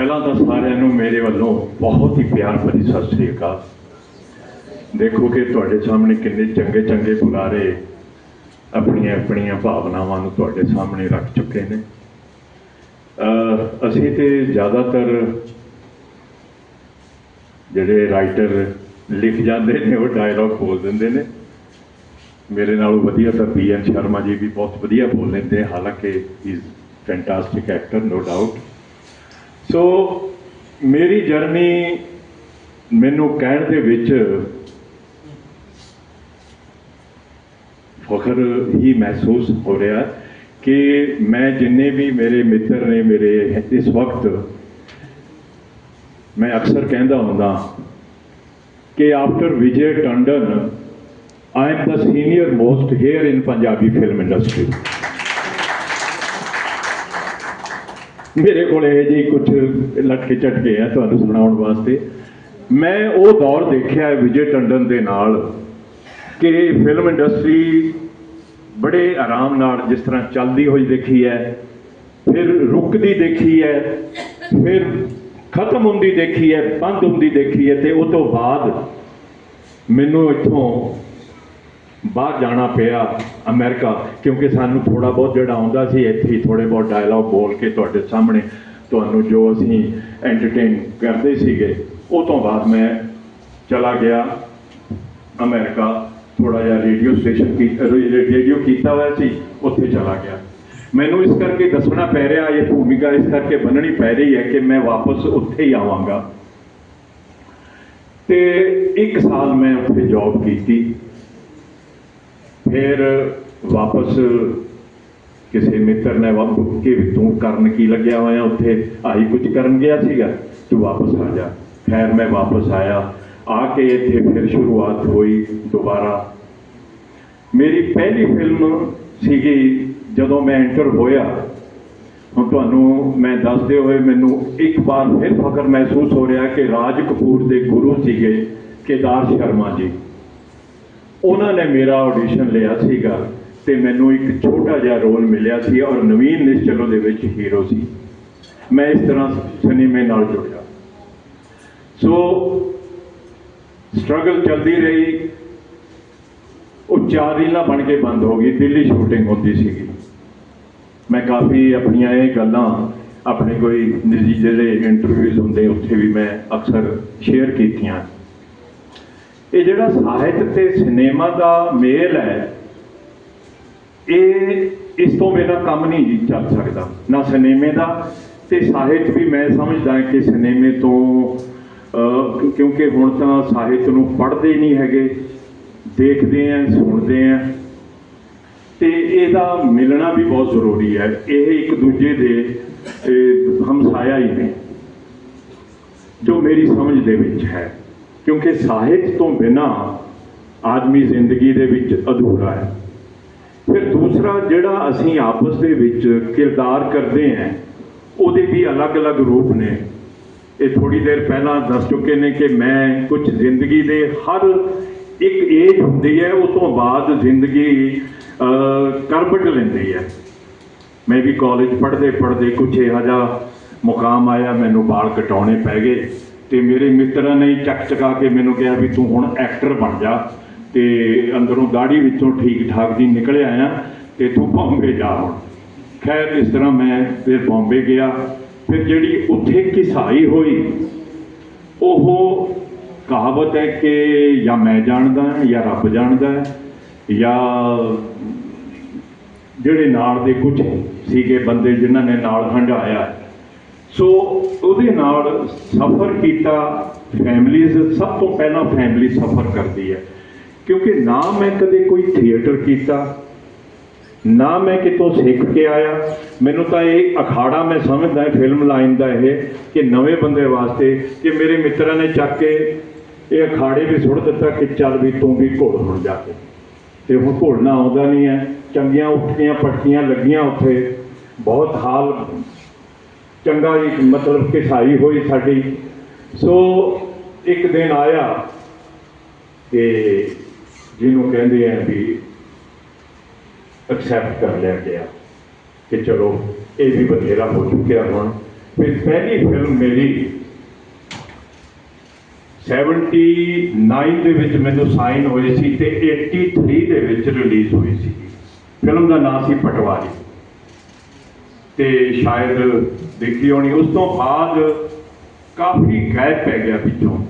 ਪਹਿਲਾਂ ਤਾਂ ਸਾਰਿਆਂ ਨੂੰ ਮੇਰੇ ਵੱਲੋਂ ਬਹੁਤ ਹੀ ਪਿਆਰ ਭਰੀ ਸਤਿ ਸ੍ਰੀ ਅਕਾਲ। ਦੇਖੋ ਕਿ ਤੁਹਾਡੇ ਸਾਹਮਣੇ ਕਿੰਨੇ ਚੰਗੇ ਚੰਗੇ ਬੁਲਾਰੇ ਆਪਣੀਆਂ ਆਪਣੀਆਂ ਭਾਵਨਾਵਾਂ ਨੂੰ ਤੁਹਾਡੇ ਸਾਹਮਣੇ ਰੱਖ ਚੁੱਕੇ ਨੇ। ਅਸੀਂ ਤੇ ਜ਼ਿਆਦਾਤਰ ਜਿਹੜੇ ਰਾਈਟਰ ਲਿਖ ਜਾਂਦੇ ਨੇ, ਉਹ ਡਾਇਲੌਗ ਬੋਲ ਦਿੰਦੇ ਨੇ। ਮੇਰੇ ਨਾਲੋਂ ਵਧੀਆ ਤਾਂ ਬੀ ਐਨ ਸ਼ਰਮਾ ਜੀ ਵੀ ਬਹੁਤ ਵਧੀਆ ਬੋਲ ਲੈਂਦੇ ਹਾਲਾਂਕਿ is fantastic actor no doubt so ਮੇਰੀ ਜਰਨੀ ਮੈਨੂੰ ਕਹਿਣ ਦੇ ਵਿੱਚ ਫਖਰ ਹੀ ਮਹਿਸੂਸ ਹੋ ਰਿਹਾ ਕਿ ਮੈਂ ਜਿੰਨੇ ਵੀ ਮੇਰੇ ਮਿੱਤਰ ਨੇ ਮੇਰੇ ਇਸ ਵਕਤ, ਮੈਂ ਅਕਸਰ ਕਹਿੰਦਾ ਹੁੰਦਾ ਕਿ after Vijay Tandon I am the senior most here in Punjabi film industry ਮੇਰੇ ਕੋਲ ਇਹ ਜੀ ਕੁਝ ਲਟਕੇ ਝਟਕੇ ਆ ਤੁਹਾਨੂੰ ਸੁਣਾਉਣ ਵਾਸਤੇ। ਮੈਂ ਉਹ ਦੌਰ ਦੇਖਿਆ ਵਿਜੇ ਟੰਡਨ ਦੇ ਨਾਲ ਕਿ ਫਿਲਮ ਇੰਡਸਟਰੀ ਬੜੇ ਆਰਾਮ ਨਾਲ ਜਿਸ ਤਰ੍ਹਾਂ ਚੱਲਦੀ ਹੋਈ ਦੇਖੀ ਹੈ, ਫਿਰ ਰੁਕਦੀ ਦੇਖੀ ਹੈ, ਫਿਰ ਖਤਮ ਹੁੰਦੀ ਦੇਖੀ ਹੈ, ਬੰਦ ਹੁੰਦੀ ਦੇਖੀ ਹੈ ਤੇ ਉਹ ਤੋਂ ਬਾਅਦ ਮੈਨੂੰ ਇੱਥੋਂ ਬਾਹਰ ਜਾਣਾ ਪਿਆ। ਅਮਰੀਕਾ, ਕਿਉਂਕਿ ਸਾਨੂੰ ਥੋੜਾ ਬਹੁਤ ਜਿਹੜਾ ਆਉਂਦਾ ਸੀ, ਇੱਥੇ ਹੀ ਥੋੜੇ ਬਹੁਤ ਡਾਇਲੌਗ ਬੋਲ ਕੇ ਤੁਹਾਡੇ ਸਾਹਮਣੇ ਤੁਹਾਨੂੰ ਜੋ ਅਸੀਂ ਐਂਟਰਟੇਨ ਕਰਦੇ ਸੀਗੇ, ਉਹ ਤੋਂ ਬਾਅਦ ਮੈਂ ਚਲਾ ਗਿਆ ਅਮਰੀਕਾ। ਥੋੜਾ ਜਿਹਾ ਰੇਡੀਓ ਸਟੇਸ਼ਨ ਕੀ ਰੇਡੀਓ ਕੀਤਾ ਹੋਇਆ ਸੀ, ਉੱਥੇ ਚਲਾ ਗਿਆ। ਮੈਨੂੰ ਇਸ ਕਰਕੇ ਦੱਸਣਾ ਪੈ ਰਿਹਾ, ਇਹ ਭੂਮਿਕਾ ਇਸ ਕਰਕੇ ਬੰਨਣੀ ਪੈ ਰਹੀ ਹੈ ਕਿ ਮੈਂ ਵਾਪਸ ਉੱਥੇ ਹੀ ਆਵਾਂਗਾ। ਤੇ ਇੱਕ ਸਾਲ ਮੈਂ ਉੱਥੇ ਜੌਬ ਕੀਤੀ। ਫਿਰ ਵਾਪਸ ਕਿਸੇ ਮਿੱਤਰ ਨੇ ਵਾਪਸ ਕਿ ਵੀ ਤੂੰ ਕਰਨ ਕੀ ਲੱਗਿਆ ਹੋਇਆ ਉੱਥੇ? ਆਹੀ ਕੁਝ ਕਰਨ ਗਿਆ ਸੀਗਾ। ਤੂੰ ਵਾਪਸ ਆ ਜਾ। ਖੈਰ, ਮੈਂ ਵਾਪਸ ਆਇਆ। ਆ ਕੇ ਇੱਥੇ ਫਿਰ ਸ਼ੁਰੂਆਤ ਹੋਈ ਦੁਬਾਰਾ। ਮੇਰੀ ਪਹਿਲੀ ਫਿਲਮ ਸੀਗੀ ਜਦੋਂ ਮੈਂ ਐਂਟਰ ਹੋਇਆ। ਹੁਣ ਤੁਹਾਨੂੰ ਮੈਂ ਦੱਸਦੇ ਹੋਏ ਮੈਨੂੰ ਇੱਕ ਵਾਰ ਫਿਰ ਫਖਰ ਮਹਿਸੂਸ ਹੋ ਰਿਹਾ ਕਿ ਰਾਜ ਕਪੂਰ ਦੇ ਗੁਰੂ ਸੀਗੇ ਕੇਦਾਰ ਸ਼ਰਮਾ ਜੀ। ਉਹਨਾਂ ਨੇ ਮੇਰਾ ਆਡੀਸ਼ਨ ਲਿਆ ਸੀਗਾ। ਤੇ ਮੈਨੂੰ ਇੱਕ ਛੋਟਾ ਜਿਹਾ ਰੋਲ ਮਿਲਿਆ ਸੀ ਔਰ ਨਵੀਨ ਨਿਸ਼ਚਲੋ ਦੇ ਵਿੱਚ ਹੀਰੋ ਸੀ। ਮੈਂ ਇਸ ਤਰ੍ਹਾਂ ਸਿਨੇਮੇ ਨਾਲ ਜੁੜਿਆ। ਸੋ ਸਟਰਗਲ ਚੱਲਦੀ ਰਹੀ। ਉਹ ਚਾਰ ਰੀਲਾਂ ਬਣ ਕੇ ਬੰਦ ਹੋ ਗਈ। ਦਿੱਲੀ ਸ਼ੂਟਿੰਗ ਹੁੰਦੀ ਸੀਗੀ। ਮੈਂ ਕਾਫੀ ਆਪਣੀਆਂ ਇਹ ਗੱਲਾਂ, ਆਪਣੇ ਕੋਈ ਨਿੱਜੀ ਜਿਹੜੇ ਇੰਟਰਵਿਊਜ਼ ਹੁੰਦੇ, ਉੱਥੇ ਵੀ ਮੈਂ ਅਕਸਰ ਸ਼ੇਅਰ ਕੀਤੀਆਂ। ਇਹ ਜਿਹੜਾ ਸਾਹਿਤ ਤੇ ਸਿਨੇਮਾ ਦਾ ਮੇਲ ਹੈ ਇਹ ਇਸ ਤੋਂ ਬਿਨਾਂ ਕੰਮ ਨਹੀਂ ਜੀ ਚੱਲ ਸਕਦਾ, ਨਾ ਸਿਨੇਮੇ ਦਾ। ਤੇ ਸਾਹਿਤ ਵੀ ਮੈਂ ਸਮਝਦਾ ਕਿ ਸਿਨੇਮੇ ਤੋਂ ਕਿਉਂਕਿ ਹੁਣ ਤਾਂ ਸਾਹਿਤ ਨੂੰ ਪੜ੍ਹਦੇ ਨਹੀਂ ਹੈਗੇ, ਦੇਖਦੇ ਆ ਸੁਣਦੇ ਆ ਤੇ ਇਹਦਾ ਮਿਲਣਾ ਵੀ ਬਹੁਤ ਜ਼ਰੂਰੀ ਹੈ। ਇਹ ਇੱਕ ਦੂਜੇ ਦੇ ਹਮਸਾਇਆ ਹੀ ਨੇ, ਜੋ ਮੇਰੀ ਸਮਝ ਦੇ ਵਿੱਚ ਹੈ। ਕਿਉਂਕਿ ਸਾਹਿਤ ਤੋਂ ਬਿਨਾ ਆਦਮੀ ਜ਼ਿੰਦਗੀ ਦੇ ਵਿੱਚ ਅਧੂਰਾ ਹੈ। ਫਿਰ ਦੂਸਰਾ ਜਿਹੜਾ ਅਸੀਂ ਆਪਸ ਦੇ ਵਿੱਚ ਕਿਰਦਾਰ ਕਰਦੇ ਹਾਂ ਉਹਦੇ ਵੀ ਅਲੱਗ-ਅਲੱਗ ਰੂਪ ਨੇ। ਇਹ ਥੋੜੀ ਦੇਰ ਪਹਿਲਾਂ ਦੱਸ ਚੁੱਕੇ ਨੇ ਕਿ ਮੈਂ ਕੁਝ ਜ਼ਿੰਦਗੀ ਦੇ ਹਰ ਇੱਕ ਏਜ ਹੁੰਦੀ ਹੈ ਉਸ ਤੋਂ ਬਾਅਦ ਜ਼ਿੰਦਗੀ ਅਹ, ਕਰਵਟ ਲੈਂਦੀ ਹੈ। ਮੈਂ ਵੀ ਕਾਲਜ ਪੜ੍ਹਦੇ ਪੜ੍ਹਦੇ ਕੁਝ ਇਹੋ ਜਿਹਾ ਮੁਕਾਮ ਆਇਆ ਮੈਨੂੰ ਵਾਲ ਕਟਾਉਣੇ ਪੈ ਗਏ ਤੇ ਮੇਰੇ ਮਿੱਤਰਾਂ ਨੇ ਚੱਕ ਚਕਾ ਕੇ ਮੈਨੂੰ ਕਿਹਾ ਵੀ ਤੂੰ ਹੁਣ ਐਕਟਰ ਬਣ ਜਾ। ਤੇ ਅੰਦਰੋਂ ਦਾੜੀ ਵਿੱਚੋਂ ਠੀਕ ਠਾਕ ਦੀ ਨਿਕਲ ਆਇਆ ਤੇ ਤੂੰ ਬੰਬੇ ਜਾ ਹੁਣ। ਖੈਰ, ਇਸ ਤਰ੍ਹਾਂ ਮੈਂ ਫਿਰ ਬੰਬੇ ਗਿਆ। ਫਿਰ ਜਿਹੜੀ ਉੱਥੇ ਕਿਸਾਈ ਹੋਈ, ਉਹ ਕਹਾਵਤ ਹੈ ਕਿ ਜਾਂ ਮੈਂ ਜਾਣਦਾ ਜਾਂ ਰੱਬ ਜਾਣਦਾ ਜਾਂ ਜਿਹੜੇ ਨਾਲ ਦੇ ਕੁਝ ਸੀਗੇ ਬੰਦੇ ਜਿਨ੍ਹਾਂ ਨੇ ਨਾਲ ਹੰਡਾਇਆ ਸੋ ਉਹਦੇ ਨਾਲ ਸਫ਼ਰ ਕੀਤਾ, ਫੈਮਲੀਜ਼, ਸਭ ਤੋਂ ਪਹਿਲਾਂ ਫੈਮਲੀ ਸਫ਼ਰ ਕਰਦੀ ਹੈ। ਕਿਉਂਕਿ ਨਾ ਮੈਂ ਕਦੇ ਕੋਈ ਥੀਏਟਰ ਕੀਤਾ, ਨਾ ਮੈਂ ਕਿਤੋਂ ਸਿੱਖ ਕੇ ਆਇਆ। ਮੈਨੂੰ ਤਾਂ ਇਹ ਅਖਾੜਾ ਮੈਂ ਸਮਝਦਾ ਹੈ ਫਿਲਮ ਲਾਈਨ ਦਾ ਇਹ, ਕਿ ਨਵੇਂ ਬੰਦੇ ਵਾਸਤੇ ਕਿ ਮੇਰੇ ਮਿੱਤਰਾਂ ਨੇ ਚੱਕ ਕੇ ਇਹ ਅਖਾੜੇ ਵੀ ਸੁੱਟ ਦਿੱਤਾ ਕਿ ਚੱਲ ਵੀ ਤੂੰ ਵੀ ਘੋੜ ਹੁਣ ਜਾ ਕੇ। ਤੇ ਹੁਣ ਘੋੜਨਾ ਆਉਂਦਾ ਨਹੀਂ ਹੈ। ਚੰਗੀਆਂ ਉੱਠੀਆਂ ਪੱਟੀਆਂ ਲੱਗੀਆਂ ਉੱਥੇ। ਬਹੁਤ ਹਾਲ ਚੰਗਾ ਇੱਕ ਮਤਲਬ ਕਿਸਾਈ ਹੋਈ ਸਾਡੀ। ਸੋ ਇੱਕ ਦਿਨ ਆਇਆ ਕਿ ਜਿਹਨੂੰ ਕਹਿੰਦੇ ਆ ਵੀ ਐਕਸੈਪਟ ਕਰ ਲਿਆ ਗਿਆ ਕਿ ਚਲੋ ਇਹ ਵੀ ਬਥੇਰਾ ਹੋ ਚੁੱਕਿਆ ਹੁਣ। ਫਿਰ ਪਹਿਲੀ ਫਿਲਮ ਮੇਰੀ 79 ਦੇ ਵਿੱਚ ਮੈਨੂੰ ਸਾਈਨ ਹੋਏ ਸੀ ਤੇ 83 ਦੇ ਵਿੱਚ ਰਿਲੀਜ਼ ਹੋਈ ਸੀ। ਫਿਲਮ ਦਾ ਨਾਮ ਸੀ ਪਟਵਾਰੀ। ਤੇ ਸ਼ਾਇਦ ਦੇਖੀ ਹੋਣੀ, ਉਸ ਤੋਂ ਬਾਅਦ ਕਾਫੀ ਗੈਪ ਪੈ ਗਿਆ ਵਿੱਚੋਂ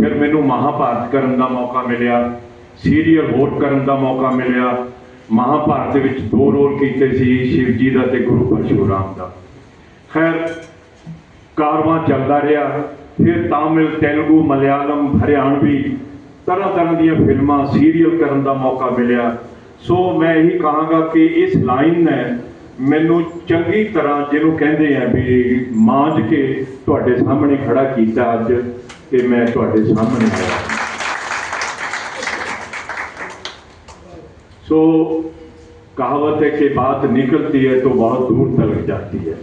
ਫਿਰ ਮੈਨੂੰ ਮਹਾਭਾਰਤ ਕਰਨ ਦਾ ਮੌਕਾ ਮਿਲਿਆ। ਸੀਰੀਅਲ ਹੋਰ ਕਰਨ ਦਾ ਮੌਕਾ ਮਿਲਿਆ। ਮਹਾਭਾਰਤ ਦੇ ਵਿੱਚ ਦੋ ਰੋਲ ਕੀਤੇ ਸੀ ਸ਼ਿਵ ਜੀ ਦਾ ਤੇ ਗੁਰੂ ਪਰਸ਼ੂਰਾਮ ਦਾ। ਖੈਰ, ਕਾਰਵਾਂ ਚੱਲਦਾ ਰਿਹਾ। ਫਿਰ ਤਾਮਿਲ, ਤੇਲਗੂ, ਮਲਿਆਲਮ, ਹਰਿਆਣਵੀ ਤਰ੍ਹਾਂ ਤਰ੍ਹਾਂ ਦੀਆਂ ਫਿਲਮਾਂ ਸੀਰੀਅਲ ਕਰਨ ਦਾ ਮੌਕਾ ਮਿਲਿਆ। ਸੋ ਮੈਂ ਇਹੀ ਕਹਾਂਗਾ ਕਿ ਇਸ ਲਾਈਨ ਨੇ ਮੈਨੂੰ ਚੰਗੀ ਤਰ੍ਹਾਂ ਜਿਹਨੂੰ ਕਹਿੰਦੇ ਆ ਵੀ ਮਾਂਝ ਕੇ ਤੁਹਾਡੇ ਸਾਹਮਣੇ ਖੜਾ ਕੀਤਾ ਅੱਜ ਤੇ ਮੈਂ ਤੁਹਾਡੇ ਸਾਹਮਣੇ सो कहावत है कि बात निकलती है तो बहुत दूर तक जाती है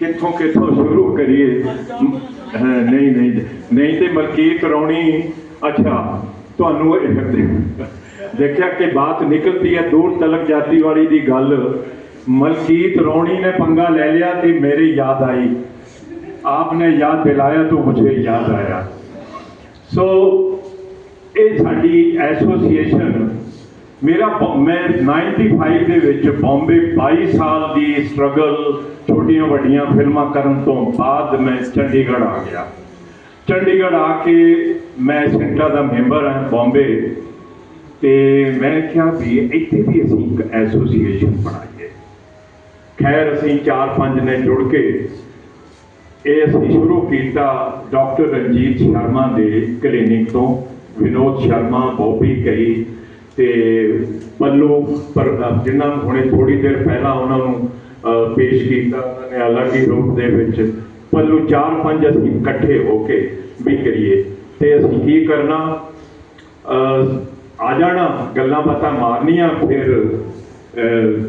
ਕਿੱਥੋਂ ਕਿੱਥੋਂ ਸ਼ੁਰੂ ਕਰੀਏ ਹਾਂ, ਨਹੀਂ ਨਹੀਂ ਨਹੀਂ ਤੇ ਮਲਕੀਤ ਰੌਣੀ ਅੱਛਾ ਤੁਹਾਨੂੰ ਇਹ- ਦੇਖਿਆ ਕਿ ਬਾਤ ਨਿਕਲਦੀ ਹੈ ਦੂਰ ਤਲਕ ਜਾਤੀ ਵਾਲੀ ਦੀ ਗੱਲ ਮਲਕੀਤ ਰੌਣੀ ਨੇ ਪੰਗਾ ਲੈ ਲਿਆ ਤੇ ਮੇਰੀ ਯਾਦ ਆਈ ਆਪਨੇ ਯਾਦ ਦਿਲਾਇਆ ਤਾਂ ਮੁਝੇ ਯਾਦ ਆਇਆ ਸੋ ਇਹ ਸਾਡੀ ਐਸੋਸੀਏਸ਼ਨ, ਮੇਰਾ ਬ- ਮੈਂ 95 ਦੇ ਵਿੱਚ ਬੰਬੇ 22 ਸਾਲ ਦੀ ਸਟਰਗਲ ਛੋਟੀਆਂ ਵੱਡੀਆਂ ਫਿਲਮਾਂ ਕਰਨ ਤੋਂ ਬਾਅਦ ਮੈਂ ਚੰਡੀਗੜ੍ਹ ਆ ਗਿਆ। ਚੰਡੀਗੜ੍ਹ ਆ ਕੇ ਮੈਂ ਸੈਂਟਰ ਦਾ ਮੈਂਬਰ ਹਾਂ ਬੰਬੇ ਤੇ ਮੈਂ ਕਿਹਾ ਵੀ ਇੱਥੇ ਵੀ ਅਸੀਂ ਇੱਕ ਐਸੋਸੀਏਸ਼ਨ ਬਣਾਈਏ। ਖੈਰ, ਅਸੀਂ 4-5 ਨੇ ਜੁੜ ਕੇ ਇਹ ਅਸੀਂ ਸ਼ੁਰੂ ਕੀਤਾ ਡਾਕਟਰ ਰਣਜੀਤ ਸ਼ਰਮਾ ਦੇ ਕਲੀਨਿਕ ਤੋਂ। ਵਿਨੋਦ ਸ਼ਰਮਾ, ਬੋਬੀ ਕਈ ਤੇ ਪੱਲੂ ਪਰ ਜਿਨ੍ਹਾਂ ਨੂੰ ਹੁਣੇ ਥੋੜੀ ਦੇਰ ਪਹਿਲਾਂ ਉਹਨਾਂ ਨੂੰ ਪੇਸ਼ ਕੀਤਾ, ਉਹਨਾਂ ਨੇ ਅਲੱਗ ਹੀ ਰੂਪ ਦੇ ਵਿੱਚ ਪੱਲੂ ਚਾਰ ਪੰਜ ਅਸੀਂ ਇਕੱਠੇ ਹੋ ਕੇ ਵੀ ਕਰੀਏ। ਤੇ ਅਸੀਂ ਕੀ ਕਰਨਾ? ਆ ਜਾਣਾ, ਗੱਲਾਂ ਬਾਤਾਂ ਮਾਰਨੀਆਂ, ਫਿਰ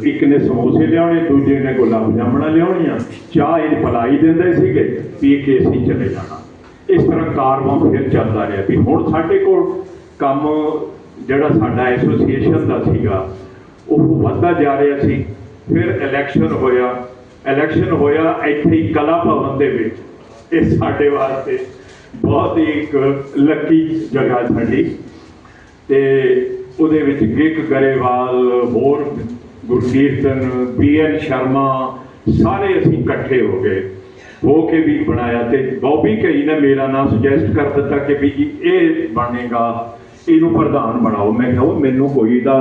ਇੱਕ ਨੇ ਸਮੋਸੇ ਲਿਆਉਣੇ, ਦੂਜੇ ਨੇ ਗੁਲਾਬ ਜਾਮਣਾ ਲਿਆਉਣੀਆਂ। ਚਾਹ ਇਹ ਪਲਾਈ ਦਿੰਦੇ ਸੀਗੇ ਪੀ ਕੇ ਅਸੀਂ ਚਲੇ ਜਾਣਾ। ਇਸ ਤਰ੍ਹਾਂ ਕਾਰਵਾਂ ਫਿਰ ਚੱਲਦਾ ਰਿਹਾ ਵੀ ਹੁਣ ਸਾਡੇ ਕੋਲ ਕੰਮ ਜਿਹੜਾ ਸਾਡਾ ਐਸੋਸੀਏਸ਼ਨ ਦਾ ਸੀਗਾ, ਉਹ ਵੱਧਦਾ ਜਾ ਰਿਹਾ ਸੀ। ਫਿਰ ਇਲੈਕਸ਼ਨ ਹੋਇਆ। ਇਲੈਕਸ਼ਨ ਹੋਇਆ ਇੱਥੇ ਹੀ ਕਲਾ ਭਵਨ ਦੇ ਵਿੱਚ। ਇਹ ਸਾਡੇ ਵਾਸਤੇ ਬਹੁਤ ਹੀ ਇੱਕ ਲੱਕੀ ਜਗ੍ਹਾ ਸਾਡੀ। ਤੇ ਉਹਦੇ ਵਿੱਚ ਗਿੱਕ ਗਰੇਵਾਲ, ਹੋਰ ਗੁਰਕੀਰਤਨ ਬੀਐਨ ਸ਼ਰਮਾ, ਸਾਰੇ ਅਸੀਂ ਇਕੱਠੇ ਹੋ ਗਏ। ਹੋ ਕੇ ਵੀ ਬਣਾਇਆ ਤੇ ਬੌਬੀ ਕਈ ਨੇ ਮੇਰਾ ਨਾਮ ਸੁਜੈਸਟ ਕਰ ਦਿੱਤਾ ਕਿ ਵੀ ਜੀ ਇਹ ਬਣੇਗਾ, ਇਹਨੂੰ ਪ੍ਰਧਾਨ ਬਣਾਓ। ਮੈਂ ਕਿਹਾ ਮੈਨੂੰ ਕੋਈ ਦਾ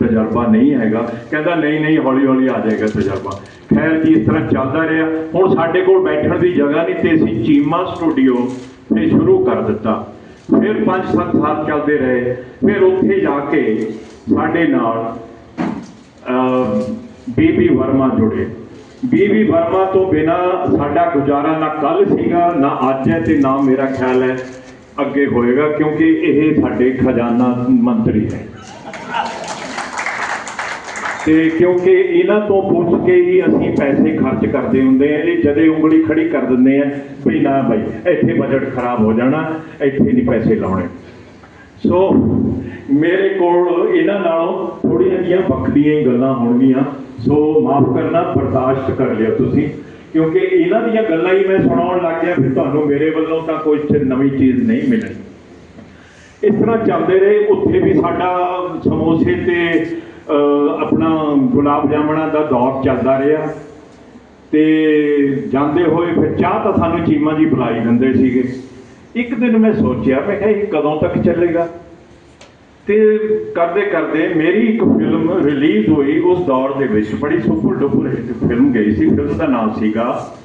ਤਜਰਬਾ ਨਹੀਂ ਹੈਗਾ। ਕਹਿੰਦਾ, ਨਹੀਂ ਨਹੀਂ ਹੌਲੀ ਹੌਲੀ ਆ ਜਾਏਗਾ ਤਜਰਬਾ। ਖੈਰ ਜੀ, ਇਸ ਤਰ੍ਹਾਂ ਚੱਲਦਾ ਰਿਹਾ। ਹੁਣ ਸਾਡੇ ਕੋਲ ਬੈਠਣ ਦੀ ਜਗ੍ਹਾ ਨਹੀਂ ਤੇ ਅਸੀਂ ਚੀਮਾ ਸਟੂਡੀਓ ਤੇ ਸ਼ੁਰੂ ਕਰ ਦਿੱਤਾ। ਫਿਰ 5-7 ਸਾਲ ਚੱਲਦੇ ਰਹੇ। ਫਿਰ ਉੱਥੇ ਜਾ ਕੇ ਸਾਡੇ ਨਾਲ ਬੀਬੀ ਵਰਮਾ ਜੁੜੇ। ਬੀਬੀ ਵਰਮਾ ਤੋਂ ਬਿਨਾ ਸਾਡਾ ਗੁਜ਼ਾਰਾ ਨਾ ਕੱਲ ਸੀਗਾ, ਨਾ ਅੱਜ ਹੈ ਤੇ ਨਾ ਮੇਰਾ ਖਿਆਲ ਹੈ ਅੱਗੇ ਹੋਏਗਾ, ਕਿਉਂਕਿ ਇਹ ਸਾਡੇ ਖਜ਼ਾਨਾ ਮੰਤਰੀ ਹੈ। ਤੇ ਕਿਉਂਕਿ ਇਹਨਾਂ ਤੋਂ ਪੁੱਛ ਕੇ ਹੀ ਅਸੀਂ ਪੈਸੇ ਖਰਚ ਕਰਦੇ ਹੁੰਦੇ ਆ ਇਹ ਜਦੇ ਉਂਗਲੀ ਖੜੀ ਕਰ ਦਿੰਦੇ ਆ ਵੀ ਨਾ ਭਾਈ ਇੱਥੇ ਬਜਟ ਖਰਾਬ ਹੋ ਜਾਣਾ, ਇੱਥੇ ਨਹੀਂ ਪੈਸੇ ਲਾਉਣੇ। ਸੋ ਮੇਰੇ ਕੋਲ ਇਹਨਾਂ ਨਾਲੋਂ ਥੋੜੀਆਂ ਜਿਹੀਆਂ ਵੱਖਰੀਆਂ ਹੀ ਗੱਲਾਂ ਹੋਣਗੀਆਂ। ਸੋ ਮਾਫ ਕਰਨਾ, ਬਰਦਾਸ਼ਤ ਕਰ ਲਿਓ ਤੁਸੀਂ। ਕਿਉਂਕਿ ਇਹਨਾਂ ਦੀਆਂ ਗੱਲਾਂ ਹੀ ਮੈਂ ਸੁਣਾਉਣ ਲੱਗ ਗਿਆ ਫਿਰ ਤੁਹਾਨੂੰ ਮੇਰੇ ਵੱਲੋਂ ਤਾਂ ਕੋਈ ਨਵੀਂ ਚੀਜ਼ ਨਹੀਂ ਮਿਲਣੀ। ਇਸ ਤਰ੍ਹਾਂ ਚੱਲਦੇ ਰਹੇ। ਉੱਥੇ ਵੀ ਸਾਡਾ ਸਮੋਸੇ ਤੇ ਆਪਣਾ ਗੁਲਾਬ ਜਾਮਣਾ ਦਾ ਦੌਰ ਚੱਲਦਾ ਰਿਹਾ। ਤੇ ਜਾਂਦੇ ਹੋਏ ਫਿਰ ਚਾਹ ਤਾਂ ਸਾਨੂੰ ਚੀਮਾ ਜੀ ਬੁਲਾਈ ਦਿੰਦੇ ਸੀਗੇ। ਇੱਕ ਦਿਨ ਮੈਂ ਸੋਚਿਆ, ਮੈਂ ਕਿਹਾ ਇਹ ਕਦੋਂ ਤੱਕ ਚੱਲੇਗਾ? ਤੇ ਕਰਦੇ ਕਰਦੇ ਮੇਰੀ ਇੱਕ ਫਿਲਮ ਰਿਲੀਜ਼ ਹੋਈ ਉਸ ਦੌਰ ਦੇ ਵਿੱਚ। ਬੜੀ ਸੁਪਰ ਡੁਪਰ ਹਿੱਟ ਫਿਲਮ ਗਈ ਸੀ। ਫਿਲਮ ਦਾ ਨਾਮ ਸੀਗਾ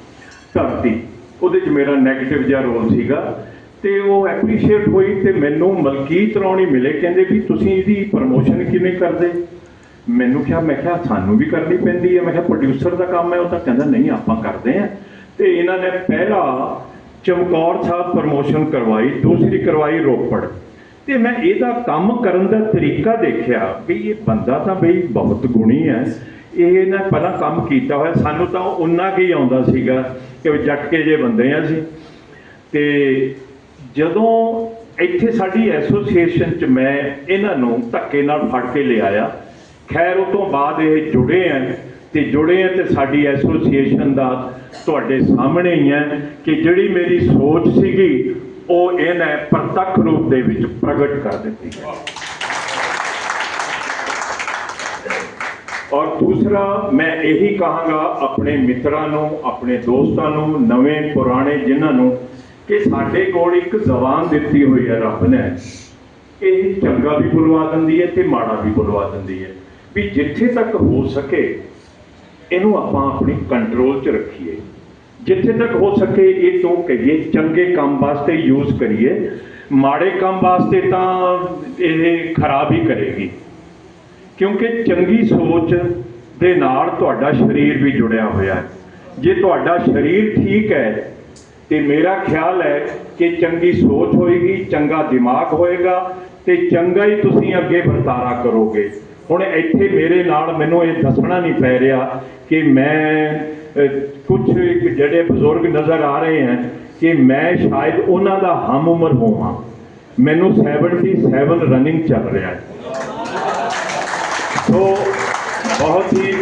ਧਰਤੀ। ਉਹਦੇ 'ਚ ਮੇਰਾ ਨੈਗੇਟਿਵ ਜਿਹਾ ਰੋਲ ਸੀਗਾ। ਤੇ ਉਹ ਐਪਰੀਸ਼ੀਏਟ ਹੋਈ ਤੇ ਮੈਨੂੰ ਮਲਕੀਤ ਰੌਣੀ ਮਿਲੇ। ਕਹਿੰਦੇ ਵੀ ਤੁਸੀਂ ਇਹਦੀ ਪ੍ਰਮੋਸ਼ਨ ਕਿਵੇਂ ਕਰਦੇ? ਮੈਨੂੰ ਕਿਹਾ, ਮੈਂ ਕਿਹਾ, ਸਾਨੂੰ ਵੀ ਕਰਨੀ ਪੈਂਦੀ ਹੈ। ਮੈਂ ਕਿਹਾ ਪ੍ਰੋਡਿਊਸਰ ਦਾ ਕੰਮ ਹੈ ਉਹ ਤਾਂ ਕਹਿੰਦਾ, ਨਹੀਂ, ਆਪਾਂ ਕਰਦੇ ਆ ਤੇ ਇਹਨਾਂ ਨੇ ਪਹਿਲਾ ਚਮਕੌਰ ਸਾਹਿਬ ਪ੍ਰਮੋਸ਼ਨ ਕਰਵਾਈ, ਦੂਸਰੀ ਕਰਵਾਈ ਰੋਪੜ। ਤੇ ਮੈਂ ਇਹਦਾ ਕੰਮ ਕਰਨ ਦਾ ਤਰੀਕਾ ਦੇਖਿਆ ਵੀ ਇਹ ਬੰਦਾ ਤਾਂ ਬਈ ਬਹੁਤ ਗੁਣੀ ਹੈ। ਇਹ ਨਾ ਪਹਿਲਾਂ ਕੰਮ ਕੀਤਾ ਹੋਇਆ, ਸਾਨੂੰ ਤਾਂ ਉਨਾ ਕੀ ਆਉਂਦਾ ਸੀਗਾ ਕਿ ਵੀ ਜੱਟ ਜੇ ਬੰਦੇ ਆ ਅਸੀਂ। ਤੇ ਜਦੋਂ ਇੱਥੇ ਸਾਡੀ ਐਸੋਸੀਏਸ਼ਨ ਚ ਮੈਂ ਇਹਨਾਂ ਨੂੰ ਧੱਕੇ ਨਾਲ ਫੜ ਕੇ ਲਿਆਇਆ, ਖੈਰ ਉਹ ਤੋਂ ਬਾਅਦ ਇਹ ਜੁੜੇ ਆ ਤੇ ਜੁੜੇ ਆ ਤੇ ਸਾਡੀ ਐਸੋਸੀਏਸ਼ਨ ਦਾ ਤੁਹਾਡੇ ਸਾਹਮਣੇ ਹੀ ਹੈ ਕਿ ਜਿਹੜੀ ਮੇਰੀ ਸੋਚ ਸੀਗੀ ਉਹ ਇਹਨੇ ਪ੍ਰਤੱਖ ਰੂਪ ਦੇ ਵਿੱਚ ਪ੍ਰਗਟ ਕਰ ਦਿੱਤੀ ਹੈ। ਔਰ ਦੂਸਰਾ, ਮੈਂ ਇਹੀ ਕਹਾਂਗਾ ਆਪਣੇ ਮਿੱਤਰਾਂ ਨੂੰ, ਆਪਣੇ ਦੋਸਤਾਂ ਨੂੰ, ਨਵੇਂ ਪੁਰਾਣੇ ਜਿਨ੍ਹਾਂ ਨੂੰ ਕਿ ਸਾਡੇ ਕੋਲ ਇੱਕ ਜ਼ਬਾਨ ਦਿੱਤੀ ਹੋਈ ਹੈ ਰੱਬ ਨੇ। ਇਹ ਚੰਗਾ ਵੀ ਬੁਲਵਾ ਦਿੰਦੀ ਹੈ ਤੇ ਮਾੜਾ ਵੀ ਬੁਲਵਾ ਦਿੰਦੀ ਹੈ। ਵੀ ਜਿੱਥੇ ਤੱਕ ਹੋ ਸਕੇ, ਇਹਨੂੰ ਆਪਾਂ ਆਪਣੀ ਕੰਟਰੋਲ 'ਚ ਰੱਖੀਏ। ਜਿੱਥੇ ਤੱਕ ਹੋ ਸਕੇ ਇਹ ਤੋਂ ਕਹੀਏ ਚੰਗੇ ਕੰਮ ਵਾਸਤੇ ਯੂਜ਼ ਕਰੀਏ, ਮਾੜੇ ਕੰਮ ਵਾਸਤੇ ਤਾਂ ਇਹ ਖਰਾਬ ਹੀ ਕਰੇਗੀ। ਕਿਉਂਕਿ ਚੰਗੀ ਸੋਚ ਦੇ ਨਾਲ ਤੁਹਾਡਾ ਸਰੀਰ ਵੀ ਜੁੜਿਆ ਹੋਇਆ ਹੈ। ਜੇ ਤੁਹਾਡਾ ਸਰੀਰ ਠੀਕ ਹੈ, ਤੇ ਮੇਰਾ ਖਿਆਲ ਹੈ ਕਿ ਚੰਗੀ ਸੋਚ ਹੋਏਗੀ, ਚੰਗਾ ਦਿਮਾਗ ਹੋਏਗਾ, ਤੇ ਚੰਗਾ ਹੀ ਤੁਸੀਂ ਅੱਗੇ ਵਰਤਾਰਾ ਕਰੋਗੇ। ਹੁਣ ਇੱਥੇ ਮੇਰੇ ਨਾਲ ਮੈਨੂੰ ਇਹ ਦੱਸਣਾ ਨਹੀਂ ਪੈ ਰਿਹਾ ਕਿ ਮੈਂ ਕੁਝ ਜਿਹੜੇ ਬਜ਼ੁਰਗ ਨਜ਼ਰ ਆ ਰਹੇ ਹਨ ਕਿ ਮੈਂ ਸ਼ਾਇਦ ਉਹਨਾਂ ਦਾ ਹਮ ਉਮਰ ਹੋਵਾਂ। ਮੈਨੂੰ 77 ਰਨਿੰਗ ਚੱਲ ਰਿਹਾ ਹੈ। ਸੋ ਬਹੁਤ ਹੀ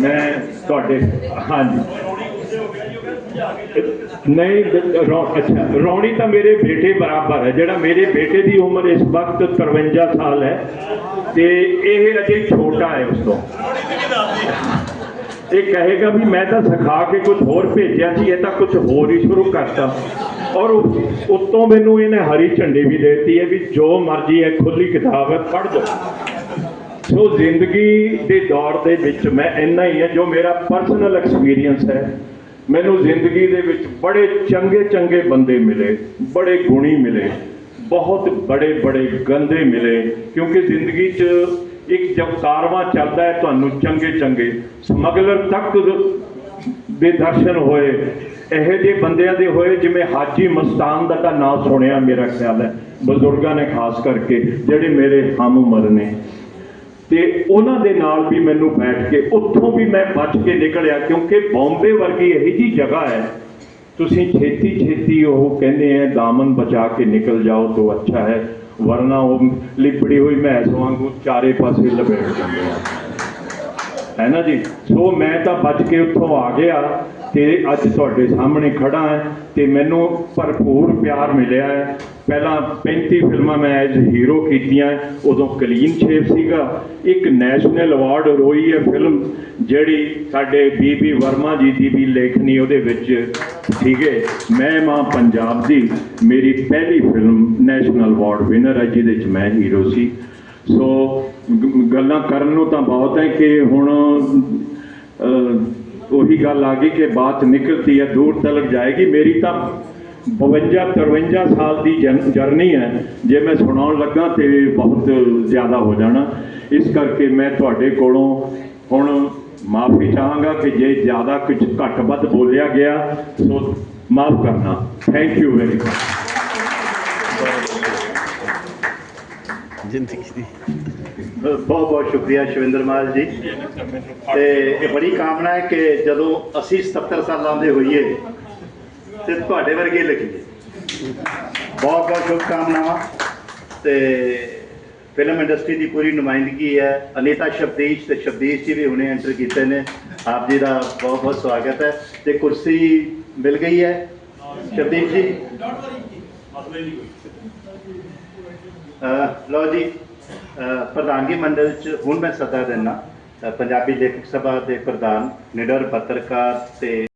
ਮੈਂ ਤੁਹਾਡੇ, ਹਾਂਜੀ। ਨਹੀਂ, ਰੌ- ਅੱਛਾ, ਰੌਣੀ ਤਾਂ ਮੇਰੇ ਬੇਟੇ ਬਰਾਬਰ ਹੈ, ਜਿਹੜਾ ਮੇਰੇ ਬੇਟੇ ਦੀ ਉਮਰ ਇਸ ਵਕਤ 53 ਸਾਲ ਹੈ ਤੇ ਇਹ ਅਜੇ ਛੋਟਾ ਹੈ ਉਸ ਤੋਂ। ਇਹ ਕਹੇਗਾ ਵੀ ਮੈਂ ਤਾਂ ਸਿਖਾ ਕੇ ਕੁਝ ਹੋਰ ਭੇਜਿਆ ਸੀ, ਇਹ ਤਾਂ ਕੁਝ ਹੋਰ ਹੀ ਸ਼ੁਰੂ ਕਰਤਾ। ਔਰ ਉ- ਉੱਤੋਂ ਮੈਨੂੰ ਇਹਨੇ ਹਰੀ ਝੰਡੀ ਵੀ ਦਿੱਤੀ ਹੈ ਵੀ ਜੋ ਮਰਜ਼ੀ ਹੈ ਖੁੱਲੀ ਕਿਤਾਬ ਹੈ, ਪੜ੍ਹ ਜਾਓ ਸੋ ਜ਼ਿੰਦਗੀ ਦੇ ਦੌਰ ਦੇ ਵਿੱਚ ਮੈਂ ਇੰਨਾ ਹੀ ਹੈ, ਜੋ ਮੇਰਾ ਪਰਸਨਲ ਐਕਸਪੀਰੀਅੰਸ ਹੈ। ਮੈਨੂੰ ਜ਼ਿੰਦਗੀ ਦੇ ਵਿੱਚ ਬੜੇ ਚੰਗੇ ਚੰਗੇ ਬੰਦੇ ਮਿਲੇ, ਬੜੇ ਗੁਣੀ ਮਿਲੇ, ਬਹੁਤ ਬੜੇ ਬੜੇ ਗੰਦੇ ਮਿਲੇ, ਕਿਉਂਕਿ ਜ਼ਿੰਦਗੀ 'ਚ ਇੱਕ ਜਬ ਕਾਰਵਾ ਚੱਲਦਾ ਹੈ, ਤੁਹਾਨੂੰ ਚੰਗੇ ਚੰਗੇ ਸਮਗਲਰ ਤੱਕ ਦੇ ਦਰਸ਼ਨ ਹੋਏ, ਇਹੋ ਜਿਹੇ ਬੰਦਿਆਂ ਦੇ ਹੋਏ ਜਿਵੇਂ ਹਾਜੀ ਮਸਤਾਨ ਦਾ ਤਾਂ ਨਾਮ ਸੁਣਿਆ ਮੇਰਾ ਖਿਆਲ ਹੈ, ਬਜ਼ੁਰਗਾਂ ਨੇ ਖਾਸ ਕਰਕੇ, ਜਿਹੜੇ ਮੇਰੇ ਹਮ ਉਮਰ ਨੇ। ਤੇ ਉਹਨਾਂ ਦੇ ਨਾਲ ਵੀ ਮੈਨੂੰ ਬੈਠ ਕੇ, ਉੱਥੋਂ ਵੀ ਮੈਂ ਬਚ ਕੇ ਨਿਕਲਿਆ, ਕਿਉਂਕਿ ਬੰਬੇ ਵਰਗੀ ਇਹੀ ਜੀ ਜਗ੍ਹਾ ਹੈ। ਤੁਸੀਂ ਛੇਤੀ ਛੇਤੀ ਉਹ ਕਹਿੰਦੇ ਆ, ਦਾਮਨ ਬਚਾ ਕੇ ਨਿਕਲ ਜਾਓ ਤੋਂ ਅੱਛਾ ਹੈ, ਵਰਨਾ ਉਹ ਲਿਪੜੀ ਹੋਈ ਮੈਸ ਵਾਂਗੂ ਚਾਰੇ ਪਾਸੇ ਲਪੇਟ ਜਾਂਦੇ ਆ। ਹੈ ਨਾ ਜੀ? ਸੋ ਮੈਂ ਤਾਂ ਬਚ ਕੇ ਉੱਥੋਂ ਆ ਗਿਆ ਤੇ ਅੱਜ ਤੁਹਾਡੇ ਸਾਹਮਣੇ ਖੜਾ ਹਾਂ ਤੇ ਮੈਨੂੰ ਭਰਪੂਰ ਪਿਆਰ ਮਿਲਿਆ ਹੈ। ਪਹਿਲਾਂ 35 ਫਿਲਮਾਂ ਮੈਂ ਐਜ਼ ਹੀਰੋ ਕੀਤੀਆਂ, ਉਦੋਂ ਕਲੀਨ ਸ਼ੇਪ ਸੀਗਾ, ਇੱਕ ਨੈਸ਼ਨਲ ਅਵਾਰਡ ਰੋਈ ਹੈ ਫਿਲਮ, ਜਿਹੜੀ ਸਾਡੇ ਬੀਬੀ ਵਰਮਾ ਜੀ ਦੀ ਵੀ ਲੇਖਣੀ ਉਹਦੇ ਵਿੱਚ ਸੀਗੇ। ਮੈਂ ਮਾਂ ਪੰਜਾਬ ਦੀ, ਮੇਰੀ ਪਹਿਲੀ ਫਿਲਮ ਨੈਸ਼ਨਲ ਅਵਾਰਡ ਵਿਨਰ ਹੈ, ਜਿਹਦੇ ਵਿੱਚ ਮੈਂ ਹੀਰੋ ਸੀ। ਸੋ ਗੱਲਾਂ ਕਰਨ ਨੂੰ ਤਾਂ ਬਹੁਤ ਹੈ ਕਿ ਹੁਣ ਉਹੀ ਗੱਲ ਆ ਗਈ ਕਿ ਬਾਤ ਨਿਕਲਤੀ ਹੈ, ਦੂਰ ਤਲਕ ਜਾਏਗੀ। ਮੇਰੀ ਤਾਂ 52 53 ਸਾਲ ਦੀ ਜਨ- ਜਰਨੀ ਹੈ। ਜੇ ਮੈਂ ਸੁਣਾਉਣ ਲੱਗਾ ਤੇ ਬਹੁਤ ਜ਼ਿਆਦਾ ਹੋ ਜਾਣਾ। ਇਸ ਕਰਕੇ ਮੈਂ ਤੁਹਾਡੇ ਕੋਲੋਂ ਹੁਣ ਮਾਫੀ ਚਾਹਾਂਗਾ ਕਿ ਜੇ ਜ਼ਿਆਦਾ ਕੁਝ ਘੱਟ ਵੱਧ ਬੋਲਿਆ ਗਿਆ ਸੋ ਮਾਫ ਕਰਨਾ। ਥੈਂਕ ਯੂ ਵੈਰੀ ਮਚ ਜ਼ਿੰਦਗੀ ਦੀ। ਬਹੁਤ ਬਹੁਤ ਸ਼ੁਕਰੀਆ ਸ਼ਿਵਿੰਦਰ ਮਾਲ ਜੀ। ਤੇ ਇਹ ਬੜੀ ਕਾਮਨਾ ਹੈ ਕਿ ਜਦੋਂ ਅਸੀਂ 77 ਸਾਲਾਂ ਦੇ ਹੋਈਏ ਤੇ ਤੁਹਾਡੇ ਵਰਗੇ ਲੱਗੀਏ ਬਹੁਤ ਬਹੁਤ ਸ਼ੁਭਕਾਮਨਾਵਾਂ। ਤੇ ਫਿਲਮ ਇੰਡਸਟਰੀ ਦੀ ਪੂਰੀ ਨੁਮਾਇੰਦਗੀ ਹੈ। ਅਨੀਤਾ ਸ਼ਬਦੀਸ਼ ਤੇ ਸ਼ਬਦੀਸ਼ ਜੀ ਵੀ ਹੁਣੇ ਐਂਟਰ ਕੀਤੇ ਨੇ। ਆਪ ਜੀ ਦਾ ਬਹੁਤ ਬਹੁਤ ਸਵਾਗਤ ਹੈ। ਤੇ ਕੁਰਸੀ ਮਿਲ ਗਈ ਹੈ। ਸ਼ਬਦੀਸ਼ ਜੀ। ਅਹ ਲਓ ਜੀ। ਪ੍ਰਧਾਨਗੀ ਮੰਡਲ ਚ ਹੁਣ ਮੈਂ ਸੱਦਾ ਦਿੰਦਾ ਪੰਜਾਬੀ ਲੇਖਕ ਸਭਾ ਦੇ ਪ੍ਰਧਾਨ, ਨਿਡਰ ਪੱਤਰਕਾਰ ਤੇ